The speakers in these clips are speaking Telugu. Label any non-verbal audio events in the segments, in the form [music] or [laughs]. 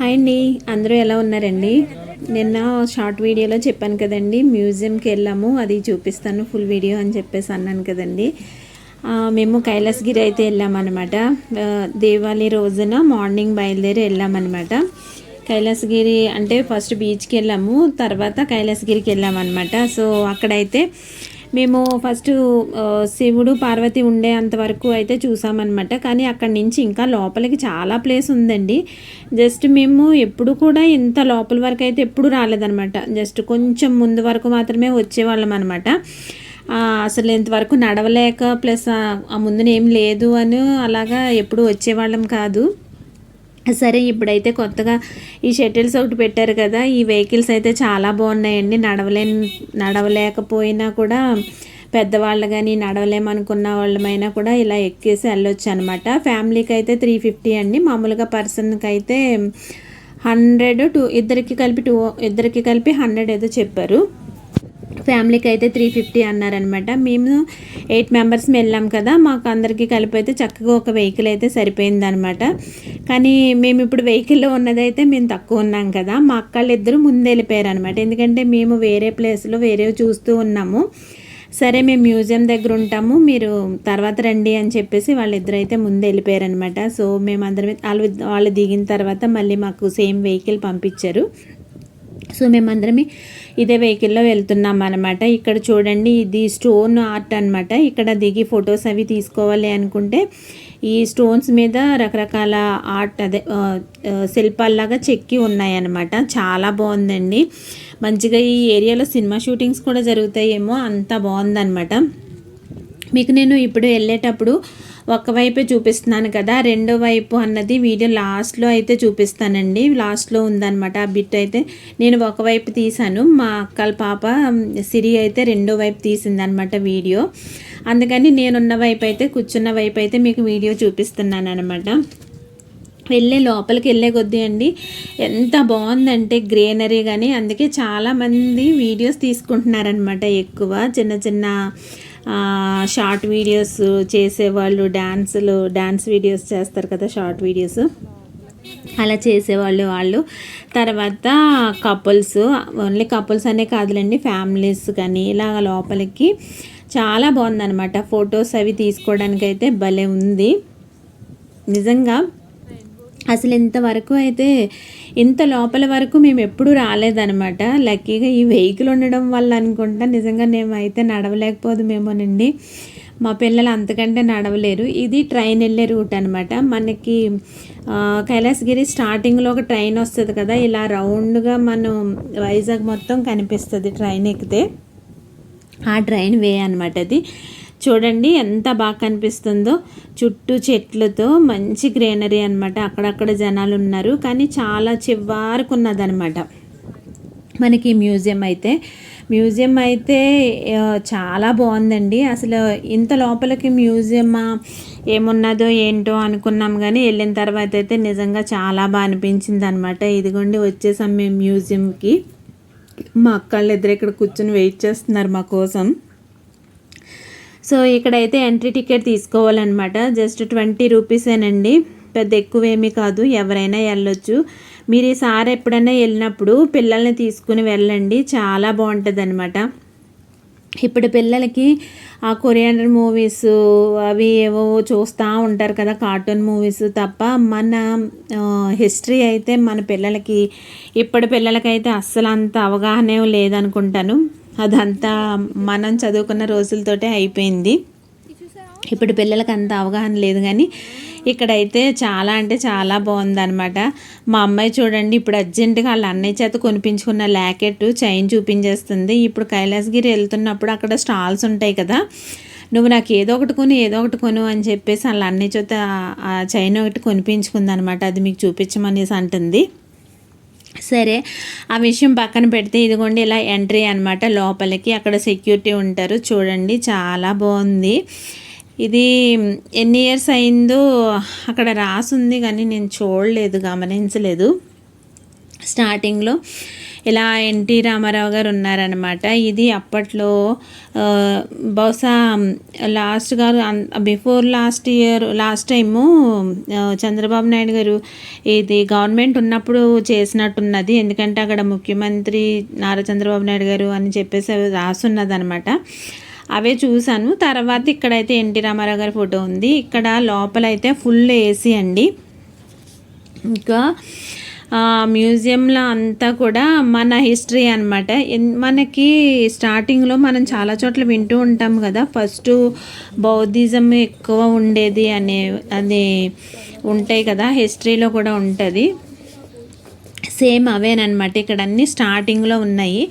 హాయ్ అండి. అందరూ ఎలా ఉన్నారండి? నిన్న షార్ట్ వీడియోలో చెప్పాను కదండి మ్యూజియంకి వెళ్ళాము అది చూపిస్తాను ఫుల్ వీడియో అని చెప్పేసి అన్నాను కదండి. మేము కైలాసగిరి అయితే వెళ్ళామన్నమాట. ఆ, రోజున మార్నింగ్ బయలుదేరి వెళ్ళామన్నమాట. కైలాసగిరి అంటే ఫస్ట్ బీచ్కి వెళ్ళాము తర్వాత కైలాసగిరికి వెళ్ళామన్నమాట. సో అక్కడైతే మేము ఫస్ట్ శివుడు పార్వతి ఉండే అంతవరకు అయితే చూసామన్నమాట. కానీ అక్కడి నుంచి ఇంకా లోపలికి చాలా ప్లేస్ ఉందండి. జస్ట్ మేము ఎప్పుడు కూడా ఇంత లోపల వరకు అయితే ఎప్పుడు రాలేదన్నమాట. జస్ట్ కొంచెం ముందు వరకు మాత్రమే వచ్చేవాళ్ళం అనమాట అసలు ఇంతవరకు నడవలేక ప్లస్ ఆ ముందునేం లేదు అని అలాగా ఎప్పుడు వచ్చేవాళ్ళం కాదు. సరే ఇప్పుడైతే కొత్తగా ఈ షటిల్స్ ఒకటి పెట్టారు కదా ఈ వెహికల్స్ అయితే చాలా బాగున్నాయండి. నడవలే నడవలేకపోయినా కూడా పెద్దవాళ్ళు కానీ నడవలేమనుకున్న వాళ్ళమైనా కూడా ఇలా ఎక్కేసి వెళ్ళొచ్చు అనమాట ఫ్యామిలీకి అయితే త్రీ ఫిఫ్టీ అండి. మామూలుగా పర్సన్కి అయితే హండ్రెడ్ టూ ఇద్దరికి కలిపి టూ ఇద్దరికి కలిపి హండ్రెడ్ ఏదో చెప్పారు. ఫ్యామిలీకి అయితే త్రీ ఫిఫ్టీ అన్నారనమాట. మేము ఎయిట్ మెంబర్స్ వెళ్ళాం కదా మాకు అందరికీ కలిపి అయితే చక్కగా ఒక వెహికల్ అయితే సరిపోయిందనమాట. కానీ మేము ఇప్పుడు వెహికల్లో ఉన్నదైతే మేము తక్కువ ఉన్నాం కదా మా అక్కళ్ళు ఇద్దరు ముందు వెళ్ళిపోయారు అనమాట ఎందుకంటే మేము వేరే ప్లేస్లో వేరే చూస్తూ ఉన్నాము. సరే మేము మ్యూజియం దగ్గర ఉంటాము మీరు తర్వాత రండి అని చెప్పేసి వాళ్ళిద్దరు అయితే ముందు వెళ్ళిపోయారనమాట. సో మేము అందరం వాళ్ళు వాళ్ళు దిగిన తర్వాత మళ్ళీ మాకు సేమ్ వెహికల్ పంపించారు. సో మేమందరమే ఇదే వెహికల్లో వెళ్తున్నాం అనమాట ఇక్కడ చూడండి ఇది స్టోన్ ఆర్ట్ అనమాట ఇక్కడ దిగి ఫొటోస్ అవి తీసుకోవాలి అనుకుంటే ఈ స్టోన్స్ మీద రకరకాల ఆర్ట్ అదే ఆ, శిల్పాల్లాగా చెక్కి ఉన్నాయన్నమాట. చాలా బాగుందండి. మంచిగా ఈ ఏరియాలో సినిమా షూటింగ్స్ కూడా జరుగుతాయేమో అంత బాగుందన్నమాట. మీకు నేను ఇప్పుడు వెళ్ళేటప్పుడు ఒకవైపే చూపిస్తున్నాను కదా రెండో వైపు అన్నది వీడియో లాస్ట్లో అయితే చూపిస్తానండి. లాస్ట్లో ఉందన్నమాట ఆ బిట్ అయితే. నేను ఒకవైపు తీసాను మా అక్కల పాప సిరి అయితే రెండో వైపు తీసిందనమాట వీడియో. అందుకని నేనున్న వైపు అయితే కూర్చున్న వైపు అయితే మీకు వీడియో చూపిస్తున్నాను అనమాట వెళ్ళే లోపలికి వెళ్ళే కొద్దీ అండి ఎంత బాగుందంటే గ్రీనరీ కానీ అందుకే చాలామంది వీడియోస్ తీసుకుంటున్నారనమాట ఎక్కువ. చిన్న చిన్న షార్ట్ వీడియోస్ చేసేవాళ్ళు డ్యాన్సులు డ్యాన్స్ వీడియోస్ చేస్తారు కదా షార్ట్ వీడియోస్ అలా చేసేవాళ్ళు వాళ్ళు. తర్వాత కపుల్స్ ఓన్లీ కపుల్స్ అనే కాదులేండి ఫ్యామిలీస్ కానీ ఇలా లోపలికి చాలా బాగుందన్నమాట. ఫొటోస్ అవి తీసుకోవడానికైతే భలే ఉంది. నిజంగా అసలు ఇంతవరకు అయితే ఇంత లోపల వరకు మేము ఎప్పుడూ రాలేదనమాట లక్కీగా ఈ వెహికల్ ఉండడం వల్ల అనుకుంటా నిజంగా మేమైతే నడవలేకపోదుమేమోనండి. మా పిల్లలు అంతకంటే నడవలేరు. ఇది ట్రైన్ వెళ్ళే రూట్ అనమాట మనకి కైలాసగిరి స్టార్టింగ్లో ఒక ట్రైన్ వస్తుంది కదా ఇలా రౌండ్గా మనం వైజాగ్ మొత్తం కనిపిస్తుంది ట్రైన్ ఎక్కితే. ఆ ట్రైన్ వే అనమాట అది. చూడండి ఎంత బాగా కనిపిస్తుందో. చుట్టూ చెట్లతో మంచి గ్రీనరీ అనమాట అక్కడక్కడ జనాలు ఉన్నారు. కానీ చాలా చివారుకున్నదనమాట మనకి మ్యూజియం అయితే. మ్యూజియం అయితే చాలా బాగుందండి. అసలు ఇంత లోపలికి మ్యూజియమా ఏమున్నదో ఏంటో అనుకున్నాం కానీ వెళ్ళిన తర్వాత అయితే నిజంగా చాలా బాగా అనిపించింది అనమాట ఇదిగోండి వచ్చేసాం మేము మ్యూజియంకి. మా అక్కళ్ళు ఇద్దరు ఇక్కడ కూర్చొని వెయిట్ చేస్తున్నారు మా కోసం. సో ఇక్కడైతే ఎంట్రీ టికెట్ తీసుకోవాలన్నమాట. జస్ట్ ట్వంటీ రూపీసేనండి పెద్ద ఎక్కువేమీ కాదు. ఎవరైనా వెళ్ళొచ్చు. మీరు ఈసారి ఎప్పుడైనా వెళ్ళినప్పుడు పిల్లల్ని తీసుకుని వెళ్ళండి. చాలా బాగుంటుంది అనమాట ఇప్పుడు పిల్లలకి ఆ కొరియానర్ మూవీస్ అవి ఏవో చూస్తూ ఉంటారు కదా కార్టూన్ మూవీస్ తప్ప మన హిస్టరీ అయితే మన పిల్లలకి ఇప్పటి పిల్లలకైతే అస్సలు అంత అవగాహన లేదనుకుంటాను. అదంతా మనం చదువుకున్న రోజులతోటే అయిపోయింది. ఇప్పుడు పిల్లలకి అంత అవగాహన లేదు కానీ ఇక్కడైతే చాలా అంటే చాలా బాగుందన్నమాట. మా అమ్మాయి చూడండి ఇప్పుడు అర్జెంటుగా వాళ్ళ అన్నయ్య చేత కొనిపించుకున్న ల్యాకెట్ చైన్ చూపించేస్తుంది. ఇప్పుడు కైలాసగిరి వెళ్తున్నప్పుడు అక్కడ స్టాల్స్ ఉంటాయి కదా నువ్వు నాకు ఏదో ఒకటి కొను ఏదో ఒకటి కొను అని చెప్పేసి వాళ్ళ అన్నయ్య చేత ఆ చైన్ ఒకటి కొనిపించుకుందనమాట అది మీకు చూపించమనేసి అంటుంది. సరే ఆ విషయం పక్కన పెడితే ఇదిగోండి ఇలా ఎంట్రీ అనమాట లోపలికి. అక్కడ సెక్యూరిటీ ఉంటారు. చూడండి చాలా బాగుంది. ఇది ఎన్ని ఇయర్స్ అయిందో అక్కడ రాసుంది కానీ నేను చూడలేదు గమనించలేదు. స్టార్టింగ్లో ఇలా ఎన్టీ రామారావు గారు ఉన్నారనమాట ఇది అప్పట్లో బహుశా లాస్ట్ గారు before last year last time Chandrababu Naidu garu ఇది గవర్నమెంట్ ఉన్నప్పుడు చేసినట్టున్నది. ఎందుకంటే అక్కడ ముఖ్యమంత్రి నారా చంద్రబాబు నాయుడు గారు అని చెప్పేసి రాసున్నది అనమాట అవే చూశాను. తర్వాత ఇక్కడైతే ఎన్టీ రామారావు గారి ఫోటో ఉంది. ఇక్కడ లోపలైతే ఫుల్ ఏసీ అండి. ఇంకా మ్యూజియంలో అంతా కూడా మన హిస్టరీ అనమాట మనకి స్టార్టింగ్లో మనం చాలా చోట్ల వింటూ ఉంటాం కదా. ఫస్ట్ బౌద్ధిజం ఎక్కువ ఉండేది అనే అది ఉంటాయి కదా. హిస్టరీలో కూడా ఉంటుంది. సేమ్ అవేనమాట ఇక్కడ అన్ని స్టార్టింగ్లో ఉన్నాయి.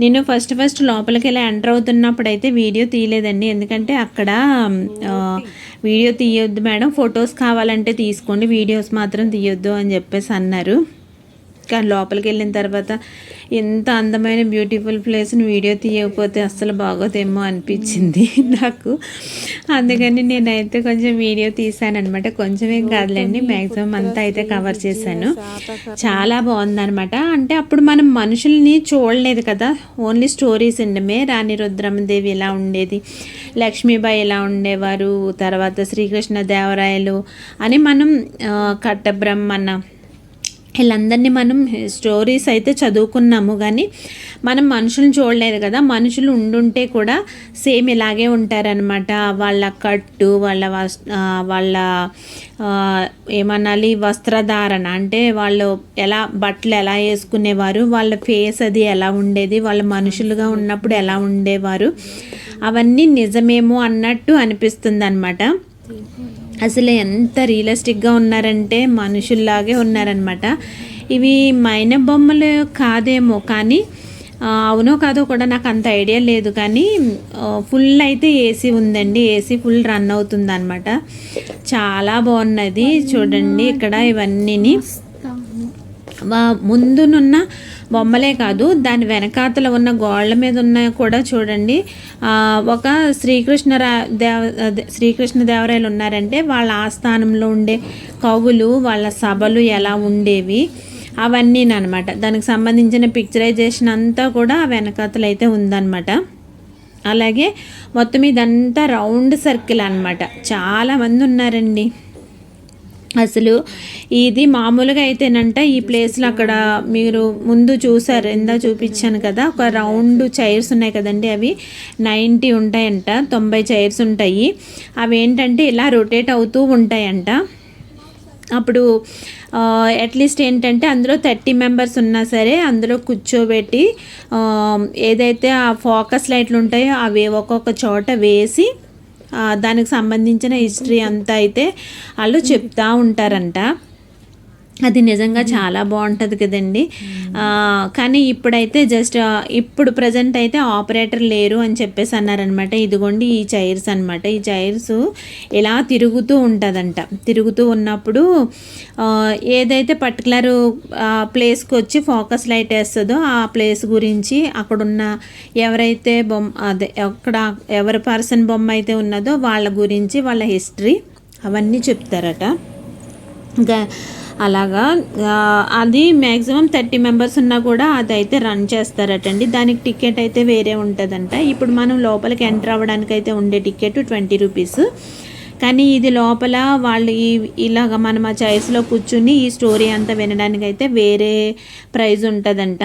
నేను ఫస్ట్ ఫస్ట్ లోపలికి వెళ్ళి ఎంటర్ అవుతున్నప్పుడు అయితే వీడియో తీయలేదండి. ఎందుకంటే అక్కడ వీడియో తీయొద్దు మేడం. ఫొటోస్ కావాలంటే తీసుకోండి. వీడియోస్ మాత్రం తీయొద్దు అని చెప్పేసి అన్నారు. కానీ లోపలికి వెళ్ళిన తర్వాత ఎంత అందమైన బ్యూటిఫుల్ ప్లేస్ని వీడియో తీయకపోతే అస్సలు బాగోదేమో అనిపించింది [laughs] నాకు. అందుకని నేనైతే కొంచెం వీడియో తీసానమాట కొంచెమే కాదులేండి మ్యాక్సిమం అంతా అయితే కవర్ చేశాను. చాలా బాగుందనమాట అంటే అప్పుడు మనం మనుషుల్ని చూడలేదు కదా. ఓన్లీ స్టోరీస్ ఉండమే. రాణి రుద్రమదేవి ఎలా ఉండేది లక్ష్మీబాయి ఎలా ఉండేవారు తర్వాత శ్రీకృష్ణ దేవరాయలు అని మనం కట్టబ్రహ్మన్న వీళ్ళందరినీ మనం స్టోరీస్ అయితే చదువుకున్నాము కానీ మనం మనుషులను చూడలేదు కదా. మనుషులు ఉండుంటే కూడా సేమ్ ఇలాగే ఉంటారనమాట వాళ్ళ కట్టు వాళ్ళ వస్ వాళ్ళ ఏమనాలి వస్త్రధారణ. అంటే వాళ్ళు ఎలా బట్టలు ఎలా వేసుకునేవారు వాళ్ళ ఫేస్ అది ఎలా ఉండేది వాళ్ళ మనుషులుగా ఉన్నప్పుడు ఎలా ఉండేవారు. అవన్నీ నిజమేమో అన్నట్టు అనిపిస్తుంది అనమాట అసలు ఎంత రియలిస్టిక్గా ఉన్నారంటే మనుషుల్లాగే ఉన్నారనమాట ఇవి మైన బొమ్మలు కాదేమో కానీ అవునో కాదో కూడా నాకు అంత ఐడియా లేదు కానీ ఫుల్ అయితే ఏసీ ఉందండి. ఏసీ ఫుల్ రన్ అవుతుంది అనమాట చాలా బాగున్నది. చూడండి ఇక్కడ ఇవన్నీని. ముందునున్న బొమ్మలే కాదు దాని వెనకాతల ఉన్న గోళ్ళ మీద ఉన్న కూడా చూడండి. ఒక శ్రీకృష్ణ రా- దేవ అదే శ్రీకృష్ణ దేవరాయలు ఉన్నారంటే వాళ్ళ ఆస్థానంలో ఉండే కవులు వాళ్ళ సభలు ఎలా ఉండేవి అవన్నీ అనమాట దానికి సంబంధించిన పిక్చరైజేషన్ అంతా కూడా ఆ వెనకాతలు అయితే ఉందన్నమాట. అలాగే మొత్తం ఇదంతా రౌండ్ సర్కిల్ అనమాట చాలామంది ఉన్నారండి. అసలు ఇది మామూలుగా అయితేనంట ఈ ప్లేస్లో అక్కడ మీరు ముందు చూసారు ఇందా చూపించాను కదా. ఒక రౌండ్ చైర్స్ ఉన్నాయి కదండి అవి. నైంటీ ఉంటాయంట తొంభై చైర్స్ ఉంటాయి. అవి ఏంటంటే ఇలా రొటేట్ అవుతూ ఉంటాయంట. అప్పుడు అట్లీస్ట్ ఏంటంటే అందులో థర్టీ మెంబర్స్ ఉన్నా సరే అందులో కూర్చోబెట్టి ఏదైతే ఆ ఫోకస్ లైట్లు ఉంటాయో అవి ఒక్కొక్క చోట వేసి దానికి సంబంధించిన హిస్టరీ అంతా అయితే వాళ్ళు చెప్తా ఉంటారంట. అది నిజంగా చాలా బాగుంటుంది కదండి. కానీ ఇప్పుడైతే జస్ట్ ఇప్పుడు ప్రజెంట్ అయితే ఆపరేటర్ లేరు అని చెప్పేసి అన్నారనమాట ఇదిగోండి ఈ చైర్స్ అనమాట ఈ చైర్స్ ఇలా తిరుగుతూ ఉంటుందంట. తిరుగుతూ ఉన్నప్పుడు ఏదైతే పర్టికులర్ ప్లేస్కి వచ్చి ఫోకస్ లైట్ వేస్తుందో ఆ ప్లేస్ గురించి అక్కడున్న ఎవరైతే బొమ్మ అదే అక్కడ ఎవరి పర్సన్ బొమ్మ అయితే ఉన్నదో వాళ్ళ గురించి వాళ్ళ హిస్టరీ అవన్నీ చెప్తారట. ఇంకా అలాగా అది మ్యాక్సిమం థర్టీ మెంబర్స్ ఉన్నా కూడా అది అయితే రన్ చేస్తారటండి. దానికి టికెట్ అయితే వేరే ఉంటుందంట. ఇప్పుడు మనం లోపలికి ఎంటర్ అవ్వడానికి అయితే ఉండే టికెట్ ట్వంటీ రూపీస్ కానీ ఇది లోపల వాళ్ళు ఈ ఇలాగ మనం ఆ చైర్స్లో కూర్చుని ఈ స్టోరీ అంతా వినడానికి అయితే వేరే ప్రైజ్ ఉంటుందంట.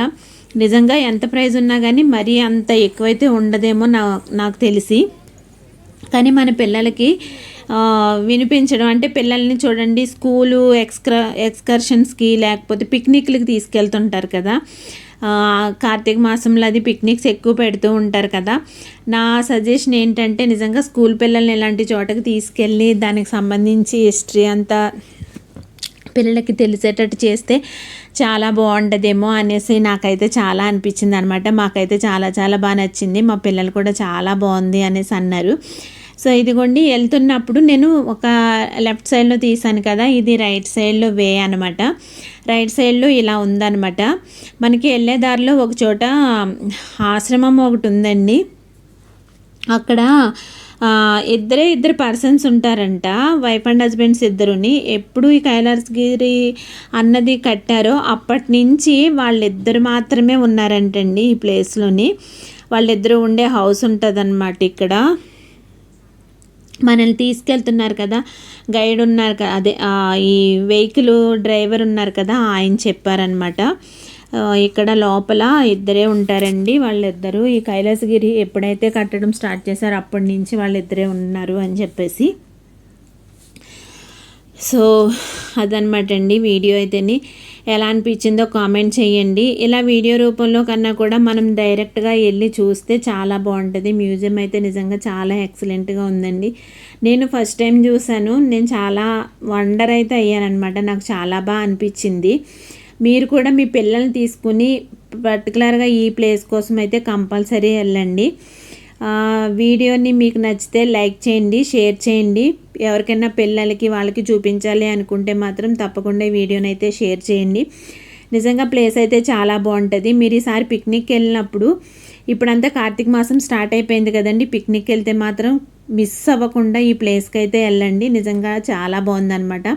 నిజంగా ఎంత ప్రైజ్ ఉన్నా కానీ మరీ అంత ఎక్కువైతే ఉండదేమో నా నాకు తెలిసి. కానీ మన పిల్లలకి వినిపించడం. అంటే పిల్లల్ని చూడండి స్కూలు ఎక్స్క్ర ఎక్స్కర్షన్స్కి లేకపోతే పిక్నిక్లకి తీసుకెళ్తుంటారు కదా. కార్తీక మాసంలో అది పిక్నిక్స్ ఎక్కువ పెడుతూ ఉంటారు కదా. నా సజెషన్ ఏంటంటే నిజంగా స్కూల్ పిల్లల్ని ఇలాంటి చోటకి తీసుకెళ్ళి దానికి సంబంధించి హిస్టరీ అంతా పిల్లలకి తెలిసేటట్టు చేస్తే చాలా బాగుంటుందేమో అనేసి నాకైతే చాలా అనిపించింది అనమాట మాకైతే చాలా చాలా బాగా నచ్చింది. మా పిల్లలు కూడా చాలా బాగుంది అనేసి అన్నారు. సో ఇదిగోండి వెళ్తున్నప్పుడు నేను ఒక లెఫ్ట్ సైడ్లో తీసాను కదా ఇది రైట్ సైడ్లో వే అనమాట రైట్ సైడ్లో ఇలా ఉందన్నమాట. మనకి వెళ్ళే దారిలో ఒక చోట ఆశ్రమం ఒకటి ఉందండి. అక్కడ ఇద్దరే ఇద్దరు పర్సన్స్ ఉంటారంట వైఫ్ అండ్ హస్బెండ్స్ ఇద్దరుని. ఎప్పుడు ఈ కైలాసగిరి అన్నది కట్టారో అప్పటి నుంచి వాళ్ళిద్దరు మాత్రమే ఉన్నారంటండి ఈ ప్లేస్లోని వాళ్ళిద్దరూ ఉండే హౌస్ ఉంటుందన్నమాట ఇక్కడ. మనల్ని తీసుకెళ్తున్నారు కదా గైడ్ ఉన్నారు కదా అదే ఈ వెహికల్ డ్రైవర్ ఉన్నారు కదా ఆయన చెప్పారనమాట ఇక్కడ లోపల ఇద్దరే ఉంటారండి వాళ్ళిద్దరూ. ఈ కైలాసగిరి ఎప్పుడైతే కట్టడం స్టార్ట్ చేశారో అప్పటి నుంచి వాళ్ళిద్దరే ఉన్నారు అని చెప్పేసి. సో అదనమాట అండి వీడియో అయితేని. ఎలా అనిపించిందో కామెంట్ చేయండి. ఇలా వీడియో రూపంలో కన్నా కూడా మనం డైరెక్ట్గా వెళ్ళి చూస్తే చాలా బాగుంటుంది. మ్యూజియం అయితే నిజంగా చాలా ఎక్సలెంట్గా ఉందండి. నేను ఫస్ట్ టైం చూశాను. నేను చాలా వండర్ అయితే అయ్యానమాట నాకు చాలా బాగా అనిపించింది. మీరు కూడా మీ పిల్లల్ని తీసుకుని పర్టికులర్గా ఈ ప్లేస్ కోసం అయితే కంపల్సరీ వెళ్ళండి. వీడియోని మీకు నచ్చితే లైక్ చేయండి షేర్ చేయండి. ఎవరికైనా పిల్లలకి వాళ్ళకి చూపించాలి అనుకుంటే మాత్రం తప్పకుండా ఈ వీడియోని అయితే షేర్ చేయండి. నిజంగా ప్లేస్ అయితే చాలా బాగుంటుంది. మీరు ఈసారి పిక్నిక్ వెళ్ళినప్పుడు ఇప్పుడంతా కార్తీక మాసం స్టార్ట్ అయిపోయింది కదండి. పిక్నిక్ వెళ్తే మాత్రం మిస్ అవ్వకుండా ఈ ప్లేస్కి అయితే వెళ్ళండి. నిజంగా చాలా బాగుందన్నమాట.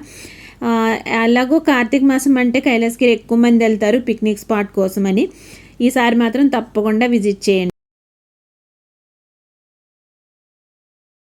అలాగో అలాగూ కార్తీక మాసం అంటే కైలాసగిరి ఎక్కువ మంది వెళ్తారు పిక్నిక్ స్పాట్ కోసమని. ఈసారి మాత్రం తప్పకుండా విజిట్ చేయండి.